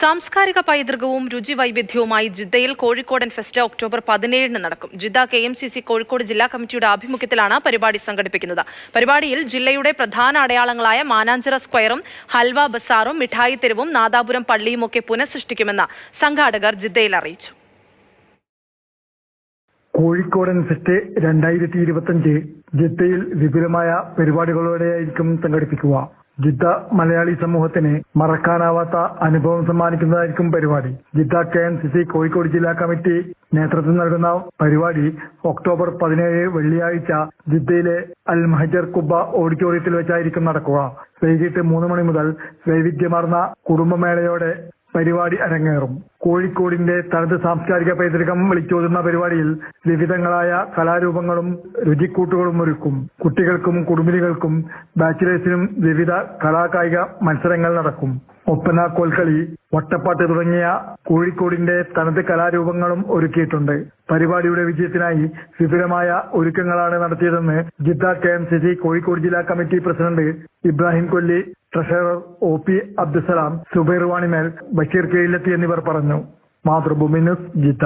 സാംസ്കാരിക പൈതൃകവും രുചി വൈവിധ്യവുമായി ജിദ്ദയിൽ കോഴിക്കോടൻ ഫെസ്റ്റ് ഒക്ടോബർ പതിനേഴിന് നടക്കും. Jeddah K M C C Kozhikode ജില്ലാ കമ്മിറ്റിയുടെ ആഭിമുഖ്യത്തിലാണ് പരിപാടി സംഘടിപ്പിക്കുന്നത്. പരിപാടിയിൽ ജില്ലയുടെ പ്രധാന അടയാളങ്ങളായ മാനാഞ്ചിറ സ്ക്വയറും ഹൽവ ബസാറും മിഠായി തെരുവും നാദാപുരം പള്ളിയുമൊക്കെ പുനഃസൃഷ്ടിക്കുമെന്ന് സംഘാടകർ ജിദ്ദയിൽ അറിയിച്ചു. കോഴിക്കോടൻ ഫെസ്റ്റ് രണ്ടായിരത്തി ഇരുപത്തിയഞ്ച് ജിദ്ദയിൽ വിപുലമായ പരിപാടികളോടെയായിരിക്കും സംഘടിപ്പിക്കുക. ജിദ്ദ മലയാളി സമൂഹത്തിന് മറക്കാനാവാത്ത അനുഭവം സമ്മാനിക്കുന്നതായിരിക്കും പരിപാടി. Jeddah K N C C Kozhikode ജില്ലാ കമ്മിറ്റി നേതൃത്വം നൽകുന്ന പരിപാടി ഒക്ടോബർ പതിനേഴ് വെള്ളിയാഴ്ച ജിദ്ദയിലെ അൽ മഹജർ കുബ്ബ ഓഡിറ്റോറിയത്തിൽ വെച്ചായിരിക്കും നടക്കുക. വൈകിട്ട് മൂന്ന് മണി മുതൽ വൈവിധ്യമാർന്ന കുടുംബമേളയോടെ പരിപാടി അരങ്ങേറും. കോഴിക്കോടിന്റെ തനത് സാംസ്കാരിക പൈതൃകം വിളിച്ചോതുന്ന പരിപാടിയിൽ വിവിധങ്ങളായ കലാരൂപങ്ങളും രുചിക്കൂട്ടുകളും ഒരുക്കും. കുട്ടികൾക്കും കുടുംബിനികൾക്കും ബാച്ചിലേഴ്സിനും വിവിധ കലാകായിക മത്സരങ്ങൾ നടക്കും. ഒപ്പന കോൽക്കളി വട്ടപ്പാട്ട് തുടങ്ങിയ കോഴിക്കോടിന്റെ തനത് കലാരൂപങ്ങളും ഒരുക്കിയിട്ടുണ്ട്. പരിപാടിയുടെ വിജയത്തിനായി വിപുലമായ ഒരുക്കങ്ങളാണ് നടത്തിയതെന്ന് Jeddah K M C C Kozhikode ജില്ലാ committee president Ibrahim Kolli treasurer O P Abdussalam Zubair Vanimel Basheer കീഴിലെത്തി എന്നിവർ പറഞ്ഞു. Mathrubhumi news Jeddah